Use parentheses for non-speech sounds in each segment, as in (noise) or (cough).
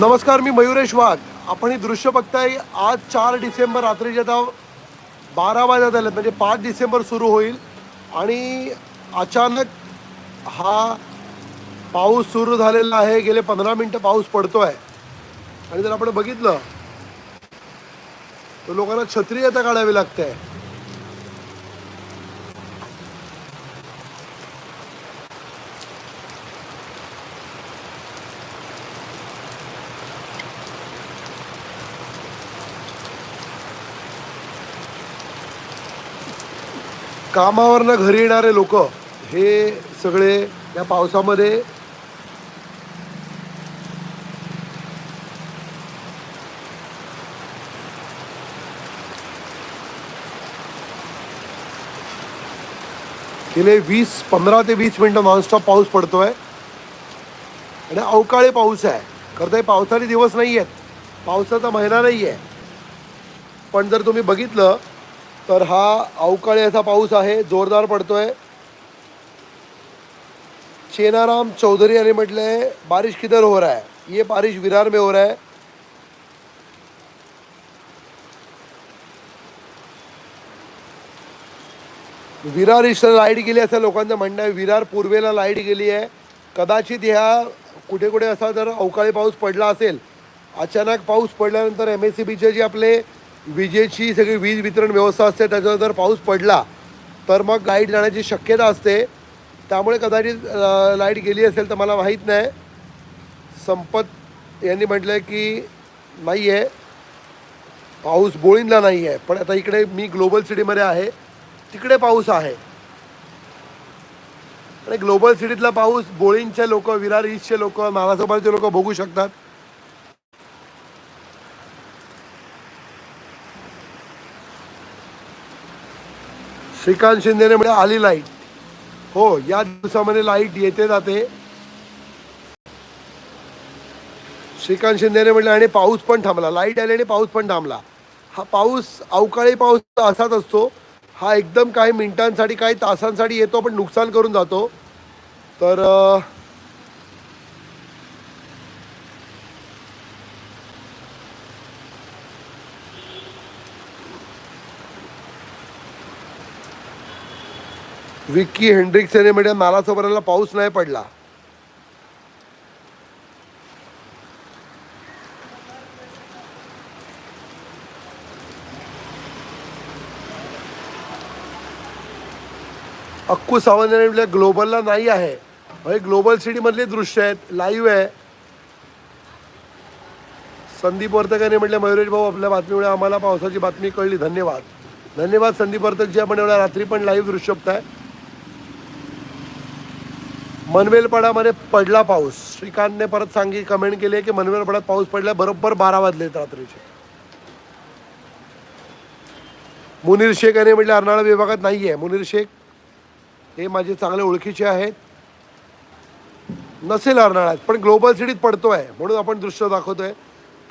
नमस्कार मी मयुरेश वाघ. आपण ही दृश्य बघताय आज चार डिसेंबर रात्रीचे आता बारा वाजत आले म्हणजे पाच डिसेंबर सुरू होईल. आणि अचानक हा पाऊस सुरू झालेला आहे. गेले पंधरा मिनटं पाऊस पडतो आहे आणि जर आपण बघितलं तर लोकांना छत्री आता काढावी लागते. कामावरनं घरी येणारे लोक हे सगळे या पावसामध्ये गेले वीस पंधरा ते वीस मिनटं नॉनस्टॉप पाऊस पडतोय. आणि अवकाळी पाऊस आहे. खरं तर हे दिवस नाही आहेत पावसाचा महिना नाही आहे पण जर तुम्ही बघितलं तर हा अवकाळी असा पाऊस आहे जोरदार पडतोय. चेनाराम चौधरी यांनी म्हटलंय बारिश किधर हो रहा है? ये बारिश विरार में हो रहा है. विरार इथं लाइट गेली असं लोकांचं म्हणणं आहे. विरार पूर्वेला लाइट गेली आहे. कदाचित ह्या कुठे कुठे असा जर अवकाळी पाऊस पडला असेल अचानक पाऊस पडल्यानंतर एम एस सी बीचे जे आपले विजेची सगळी वीज वितरण व्यवस्था असते त्याच्यावर जर पाऊस पडला तर मग लाइट जाण्याची शक्यता असते. त्यामुळे कदाचित लाइट गेली असेल तर मला माहीत नाही. संपत यांनी म्हटलं की नाही आहे पाऊस बोळींला नाही आहे पण आता इकडे मी ग्लोबल सिटीमध्ये आहे. तिकडे पाऊस आहे. आणि ग्लोबल सिटीतला पाऊस बोळींचे लोक विरार ईस्टचे लोक नालासोपारचे लोक बघू शकतात. श्रीकांत शिंदेने म्हणजे आली लाइट. हो या दिवसामध्ये लाइट येते जाते. श्रीकांत शिंदेने म्हटलं आणि पाऊस पण थांबला. लाइट आली आणि पाऊस पण थांबला. हा पाऊस अवकाळी पाऊस असाच असतो. हा एकदम काही मिनिटांसाठी काही तासांसाठी येतो पण नुकसान करून जातो. तर विकी विक्की हेंड्रिक्स याने म्हणजे नालासोबराला पाऊस नाही पडला. अक्कू सावंत यांनी म्हटलं ग्लोबलला नाही आहे. हे ग्लोबल सिटीमधले दृश्य आहेत लाईव्ह आहे. संदीप वर्तकाने म्हटलं मयुरेश भाऊ आपल्या बातमीमुळे आम्हाला पावसाची बातमी कळली. धन्यवाद. धन्यवाद संदीप वर्तक जी आपण एवढ्या रात्री पण लाईव्ह दृश्य बघताय. मनवेलपाडामध्ये पडला पाऊस. श्रीकांतने परत सांगी कमेंट केली आहे की मनवेलपाड्यात पाऊस पडला बरोबर बारा वाजलेत रात्रीचे. मुनीर शेख यांनी म्हटलं अर्नाळा विभागात नाही आहे मुनीर शेख हे माझे चांगले ओळखीचे आहेत. नसेल अर्नाळ्यात पण ग्लोबल सिटीत पडतो आहे म्हणून आपण दृश्य दाखवतोय.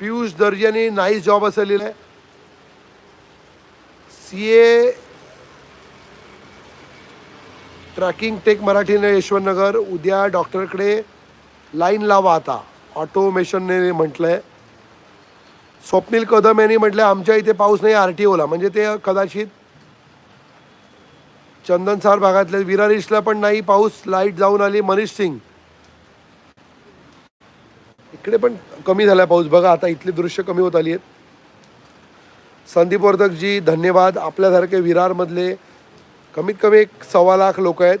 पियुष दर्जानी नाईस जॉब असं लिहिलं आहे. सी ए ट्रॅकिंग टेक मराठीने यशवंतनगर उद्या डॉक्टरकडे लाईन लावा आता. ऑटोमेशनने म्हटलं आहे स्वप्नील कदम यांनी म्हटलं आमच्या इथे पाऊस नाही आर टी ओला म्हणजे ते कदाचित चंदनसार भागातले विरार ईस्टला पण नाही पाऊस लाइट जाऊन आली मनीष सिंग. इकडे पण कमी झाला पाऊस. बघा आता इथली दृश्य कमी होत आली आहेत. संदीप वर्धकजी धन्यवाद. आपल्यासारखे विरारमधले कमीत कमी एक सव्वा लाख लोक आहेत.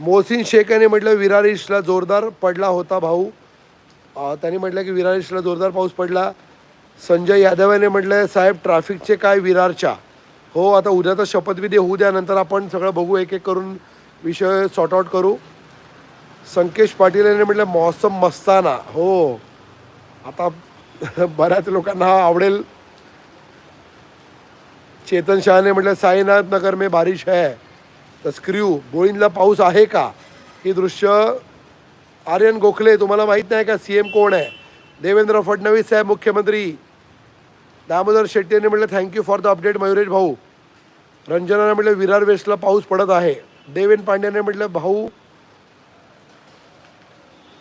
मोहसिन शेख याने म्हटलं विरारीशला जोरदार पडला होता भाऊ. त्यांनी म्हटलं की विरार जोरदार पाऊस पडला. संजय यादव याने म्हटलं साहेब ट्रॅफिकचे काय विरारच्या? हो आता उद्याचा शपथविधी होऊ द्या नंतर आपण सगळं बघू एक एक करून विषय सॉर्ट आउट करू. संकेश पाटील यांनी म्हटलं मौसम मस्ताना. हो. आता (laughs) बऱ्याच लोकांना हा आवडेल. चेतन शहाने म्हटलं साईनाथ नगर में बारिश है. तर स्क्र्यू बोईंदला पाऊस आहे का? ही दृश्य आर्यन गोखले तुम्हाला माहीत नाही का सी एम कोण आहे? देवेंद्र फडणवीस साहेब मुख्यमंत्री. दामोदर शेट्टी यांनी म्हटलं thank you for the update Mayuresh भाऊ. रंजनाने म्हटलं विरार वेस्टला पाऊस पडत आहे. देवेन पांड्याने म्हटलं भाऊ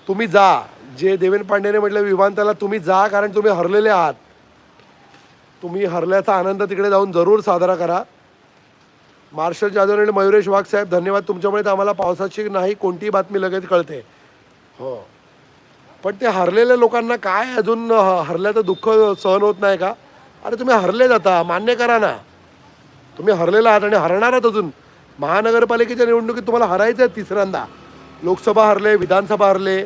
तुम्ही जा. जे देवेंद्र पांडेने म्हटलं विमानतळाला तुम्ही जा कारण तुम्ही हरलेले आहात. तुम्ही हरल्याचा आनंद तिकडे जाऊन जरूर साजरा करा. मार्शल जाधव आणि मयुरेश वाघ साहेब धन्यवाद तुमच्यामुळे तर आम्हाला पावसाची नाही कोणतीही बातमी लगेच कळते. हो. पण ते हरलेल्या लोकांना काय अजून ह- हरल्याचं दुःख सहन होत नाही का? अरे तुम्ही हरले जाता मान्य करा ना. तुम्ही हरलेला आहात आणि हरणार आहात अजून. महानगरपालिकेच्या निवडणुकीत तुम्हाला हरायचं आहे तिसऱ्यांदा. लोकसभा हरले विधानसभा हरले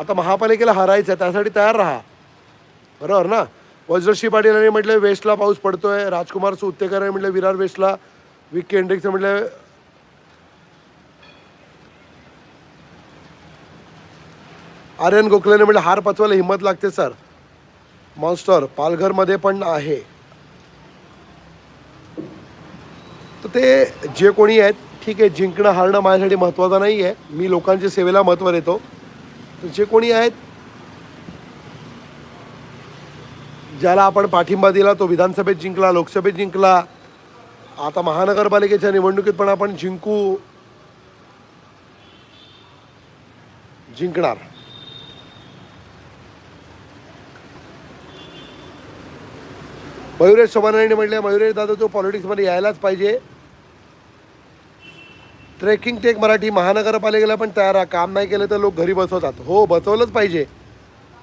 आता महापालिकेला हरायचं आहे त्यासाठी तयार राहा. बरोबर ना? वज्रश्री पाटील यांनी म्हटलं वेस्टला पाऊस पडतोय. राजकुमार सुत्तेकर यांनी म्हटलं विरार वेस्टला. विक केंड्रिक्सचं म्हटलं आर्यन गोखलेने म्हटलं हार पचवायला हिंमत लागते सर. मॉन्स्टर पालघरमध्ये पण आहे. तर ते जे कोणी आहेत ठीक आहे जिंकणं हारणं माझ्यासाठी महत्त्वाचं नाही आहे मी लोकांच्या सेवेला महत्त्व देतो. तर जे कोणी आहेत ज्याला आपण पाठिंबा दिला तो विधानसभेत जिंकला लोकसभेत जिंकला. आता महानगरपालिकेच्या निवडणुकीत पण आपण जिंकू जिंकणार. मयुरेश सोमानाने म्हटले मयुरेश दादा तो पॉलिटिक्समध्ये यायलाच पाहिजे. ट्रेकिंग टेक मराठी महानगरपालिकेला पण तयार आहे. काम नाही केलं तर लोक घरी बसवतात. हो बसवलंच पाहिजे.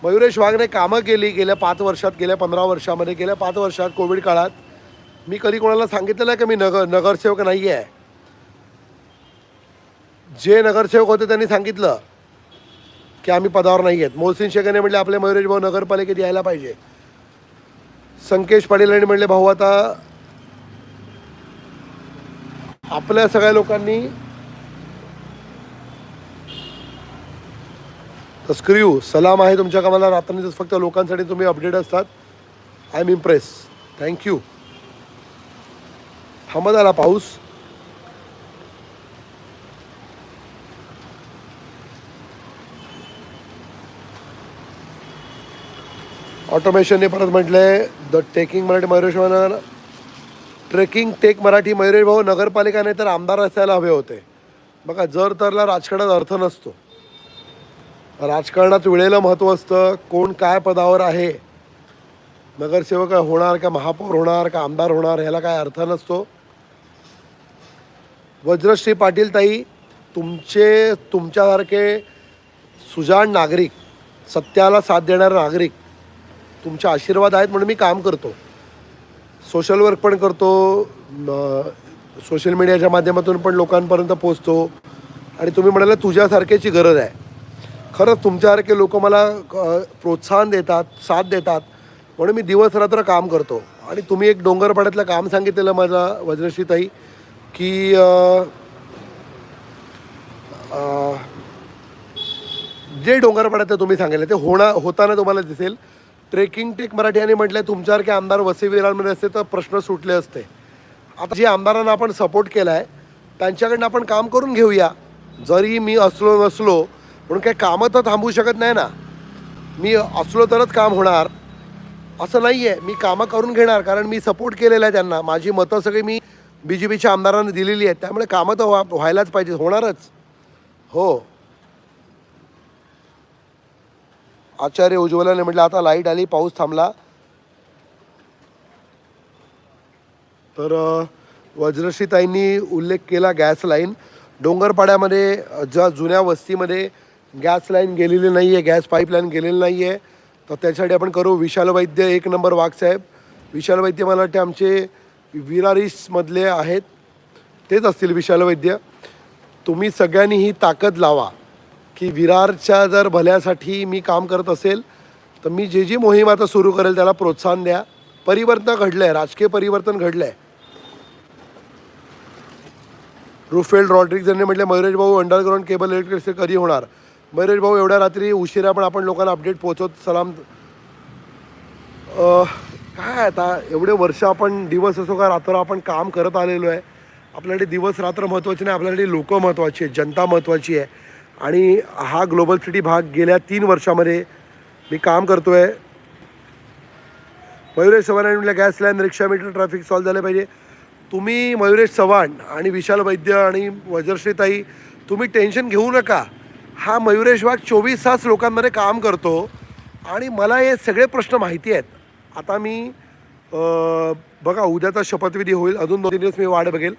मयुरेश वाघने कामं केली गेल्या पाच वर्षात गेल्या पंधरा वर्षामध्ये गेल्या पाच वर्षात कोविड काळात. मी कधी कोणाला सांगितलेलं आहे का मी नगर नगरसेवक नाही आहे जे नगरसेवक होते त्यांनी सांगितलं की आम्ही पदावर नाही आहेत मोहसिन शेखाने म्हटले आपले मयुरेश भाऊ नगरपालिकेत यायला पाहिजे. संकेश पाटील यांनी म्हणले भाऊ आता आपल्या सगळ्या लोकांनी स्क्रीव सलाम आहे तुमच्या कामाला. रात्रीच फक्त लोकांसाठी तुम्ही अपडेट असतात. आय एम इम्प्रेस थँक्यू थांबत आला पाऊस. ऑटोमेशनने परत म्हटलंय the taking Marathi Mayuresh tracking tech Marathi Mayuresh भाऊ नगरपालिकाने तर आमदार असायला हवे होते. बघा जर तरला राजकारणात अर्थ नसतो. राजकारणात वेळेला महत्त्व असतं. कोण काय पदावर आहे? नगरसेवक होणार का महापौर होणार का आमदार होणार ह्याला काय अर्थ नसतो. वज्रश्री पाटील ताई तुमचे तुमच्यासारखे सुजाण नागरिक सत्याला साथ देणारे नागरिक तुमचे आशीर्वाद आहेत म्हणून मी काम करतो. सोशल वर्क पण करतो. सोशल मीडियाच्या माध्यमातून पण लोकांपर्यंत पोचतो आणि तुम्ही म्हणाले तुझ्यासारख्याची गरज आहे. खरंच तुमच्यासारखे लोक मला प्रोत्साहन देतात साथ देतात. म्हणून मी दिवस रात्र काम करतो. आणि तुम्ही एक डोंगरपाड्यातलं काम सांगितलेलं माझा वज्रश्रीताई की अ, अ, जे डोंगरपाड्यात तुम्ही सांगितलं ते होणार होताना तुम्हाला दिसेल. ट्रेकिंग टेक मराठी यांनी म्हटलं तुमच्यासारखे आमदार वसई असते तर प्रश्न सुटले असते. आता जे आमदारांना आपण सपोर्ट केला आहे त्यांच्याकडनं आपण काम करून घेऊया. जरी मी असलो नसलो म्हणून काही कामं तर थांबवू शकत नाही ना. मी असलो तरच काम होणार. असं नाही आहे मी कामं करून घेणार कारण मी सपोर्ट केलेला आहे त्यांना. माझी मतं सगळी मी बी जे पीच्या आमदारांना दिलेली आहेत. त्यामुळे कामं तर व्हा व्हायलाच पाहिजे होणारच. हो. आचार्य उज्ज्वलाने म्हटलं आता लाइट आली पाऊस थांबला. तर वज्रशीताईंनी वज्रश्रीताईंनी उल्लेख केला गॅस लाईन. डोंगरपाड्यामध्ये ज्या जुन्या वस्तीमध्ये गॅस लाईन गेलेली नाही आहे गॅस पाईपलाईन गेलेली नाही आहे तर त्याच्यासाठी आपण करू. विशाल वैद्य एक नंबर वाघसाहेब विशाल वैद्य मला वाटते आमचे विरारीसमधले आहेत. तेच असतील विशाल वैद्य. तुम्ही सगळ्यांनी ही ताकद लावा की विरारच्या जर भल्यासाठी मी काम करत असेल तर मी जे जी मोहीम आता सुरू करेल त्याला प्रोत्साहन द्या. परिवर्तन घडलं आहे राजकीय परिवर्तन घडलं आहे रुफेल्ड रॉड्रिक्स यांनी म्हटलं मयुरेश भाऊ अंडरग्राऊंड केबल इलेक्ट्रिसिटी कधी होणार? मयुरेश भाऊ एवढ्या रात्री उशिरा पण आपण लोकांना अपडेट पोहोचवत सलाम. काय आता एवढे वर्ष आपण दिवस असो का रात्र आपण काम करत आलेलो आहे. आपल्यासाठी दिवस रात्र महत्त्वाचे नाही आपल्यासाठी लोक महत्त्वाची आहे जनता महत्त्वाची आहे. आणि हा ग्लोबल सिटी भाग गेल्या तीन वर्षामध्ये मी काम करतो आहे मयुरेश चव्हाण आणि म्हटलं gas line rickshaw meter traffic solve झालं पाहिजे. तुम्ही मयुरेश चव्हाण आणि विशाल वैद्य आणि वज्रश्रीताई तुम्ही टेन्शन घेऊ नका. हा मयुरेश वाघ चोवीस तास लोकांमध्ये काम करतो आणि मला हे सगळे प्रश्न माहिती आहेत. आता मी बघा उद्याचा शपथविधी होईल. अजून दोन तीन दिवस मी वाट बघेल.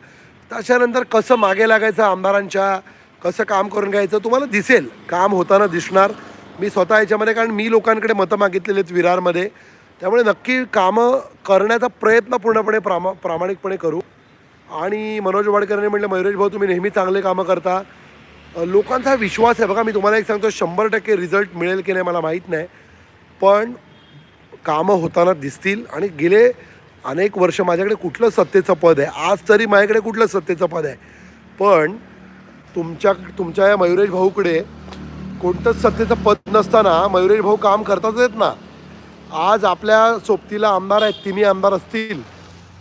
त्याच्यानंतर कसं मागे लागायचं आमदारांच्या कसं काम करून घ्यायचं तुम्हाला दिसेल. काम होताना दिसणार. मी स्वतः याच्यामध्ये कारण मी लोकांकडे मतं मागितलेली आहेत विरारमध्ये. त्यामुळे नक्की कामं करण्याचा प्रयत्न पूर्णपणे प्रामा प्रामाणिकपणे करू. आणि मनोज वाडकरांनी म्हटलं मयुरेश भाऊ तुम्ही नेहमी चांगले कामं करता. लोकांचा विश्वास आहे. बघा मी तुम्हाला एक सांगतो शंभर टक्के रिझल्ट मिळेल की नाही मला माहीत नाही. पण कामं होताना दिसतील आणि गेले अनेक वर्ष माझ्याकडे कुठलं सत्तेचं पद आहे? आज तरी माझ्याकडे कुठलं सत्तेचं पद आहे? पण तुमच्या तुमच्या या मयुरेश भाऊकडे कोणतंच सत्तेचं पद नसताना मयुरेश भाऊ काम करताच येत ना. आज आपल्या सोबतीला आमदार आहेत तिन्ही आमदार असतील.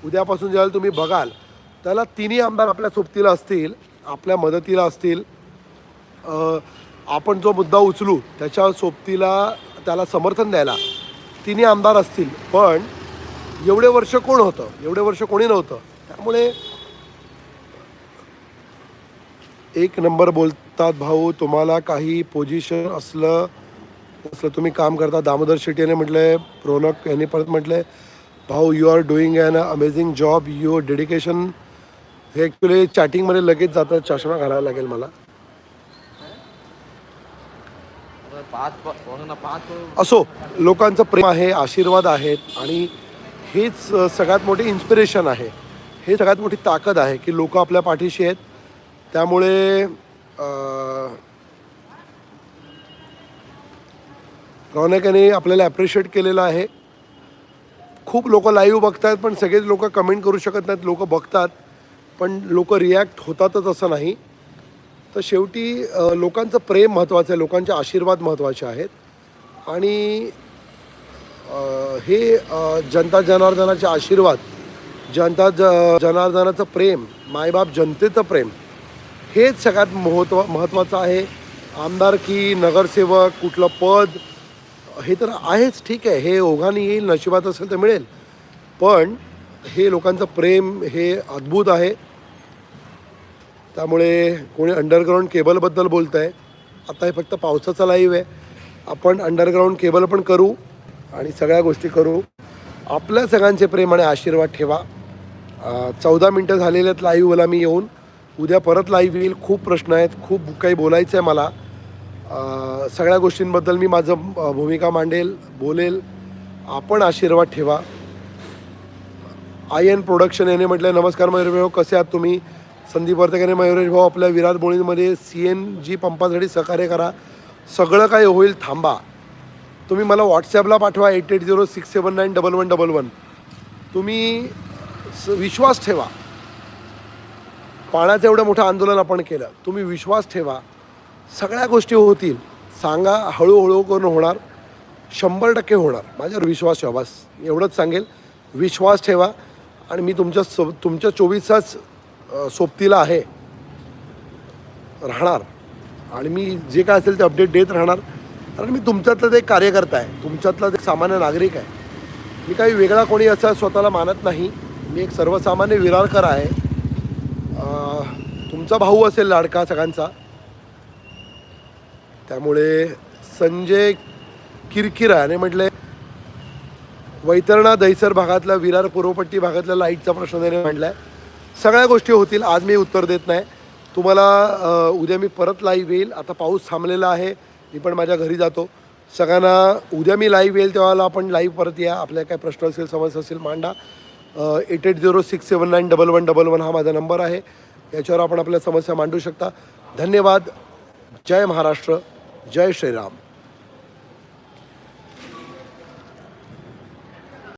उद्यापासून ज्यावेळेला तुम्ही बघाल त्याला तिन्ही आमदार आपल्या सोबतीला असतील आपल्या मदतीला असतील. आपण जो मुद्दा उचलू त्याच्या सोबतीला त्याला समर्थन द्यायला तिन्ही आमदार असतील. पण एवढे वर्ष कोण होतं? एवढे वर्ष कोणी नव्हतं? त्यामुळे एक नंबर बोलतात भाऊ तुम्हाला काही पोझिशन असलं असलं तुम्ही काम करता. दामोदर शेट्टी यांनी म्हटलंय रोनक यांनी परत म्हटलं भाऊ you are doing an amazing job your dedication हे ॲक्च्युली चॅटिंगमध्ये लगेच जातं चष्मा घालायला लागेल मला पाच प- ना पाच असो लोकांचं प्रेम आहे आशीर्वाद आहेत आणि हेच सगळ्यात मोठी इन्स्पिरेशन आहे. हे सगळ्यात मोठी ताकद आहे की लोक आपल्या पाठीशी आहेत. त्यामुळे अ, आपल्याला ॲप्रिशिएट केलेलं आहे. खूप लोक लाईव्ह बघतात पण सगळेच लोक कमेंट करू शकत नाहीत. लोक बघतात पण लोक रिॲक्ट होतातच असं नाही. तर शेवटी लोकांचं प्रेम महत्त्वाचं आहे लोकांचे आशीर्वाद महत्त्वाचे आहेत. आणि हे जनता जनार्दनाचे आशीर्वाद जनता ज जनार्दनाचं प्रेम मायबाप जनतेचं प्रेम हेच सगळ्यात महत्त्व महत्त्वाचं आहे. आमदारकी नगरसेवक कुठलं पद हे तर आहेच ठीक आहे. हे ओघाने येईल नशिबात असेल तर मिळेल. पण हे लोकांचं प्रेम हे अद्भुत आहे. त्यामुळे कोणी अंडरग्राऊंड केबलबद्दल बोलत आहे आता हे फक्त पावसाचा लाईव्ह आहे. आपण अंडरग्राऊंड केबल पण करू आणि सगळ्या गोष्टी करू. आपल्या सगळ्यांचे प्रेम आणि आशीर्वाद ठेवा. चौदा मिनटं झालेले आहेत लाईव्हला मी येऊन. उद्या परत लाईव्ह येईल. खूप प्रश्न आहेत. खूप काही बोलायचं आहे मला सगळ्या गोष्टींबद्दल मी माझं भूमिका मांडेल बोलेल. आपण आशीर्वाद ठेवा. आय एन प्रोडक्शन याने म्हटलं नमस्कार मयुरेश कसे आहात तुम्ही? संदीप वर्तकाने मयुरेश भाऊ आपल्या विराट बोळींमध्ये सी एन जी पंपासाठी सहकार्य करा. सगळं काही होईल थांबा. तुम्ही मला व्हॉट्सॲपला पाठवा eight eight zero six seven nine double one double one तुम्ही स विश्वास ठेवा. पाण्याचं एवढं मोठं आंदोलन आपण केलं तुम्ही विश्वास ठेवा. सगळ्या गोष्टी होतील. सांगा हळूहळू करून होणार? शंभर टक्के होणार. माझ्यावर विश्वास ठेवा बस. एवढंच सांगेल. विश्वास ठेवा. आणि मी तुमच्या सो तुमच्या चोवीस तास सोबतीला आहे राहणार. आणि मी जे काय असेल ते अपडेट देत राहणार. कारण मी तुमच्यातलं एक कार्यकर्ता आहे तुमच्यातलाच एक सामान्य नागरिक आहे मी काही वेगळा कोणी असं स्वतःला मानत नाही. मी एक सर्वसामान्य विरारकर आहे. तुमचा भाऊ असेल लाडका सगळ्यांचा. त्यामुळे संजय किरकिराने म्हटले वैतरणा दहिसर भागातल्या विरार पूर्वपट्टी भागातल्या लाईटचा प्रश्न त्याने मांडला आहे सगळ्या गोष्टी होतील. आज मी उत्तर देत नाही. तुम्हाला उद्या मी परत लाईव्ह येईल. आता पाऊस थांबलेला आहे. मी पण माझ्या घरी जातो. सगळ्यांना उद्या मी लाईव्ह येईल तेव्हा आपण लाईव्ह परत या. आपल्या काय प्रश्न असेल समस्या असेल मांडा. Eight eight zero six seven nine double one double one हा माझा नंबर आहे. याच्यावर आपण आपल्या समस्या मांडू शकता. धन्यवाद. जय महाराष्ट्र. जय श्रीराम.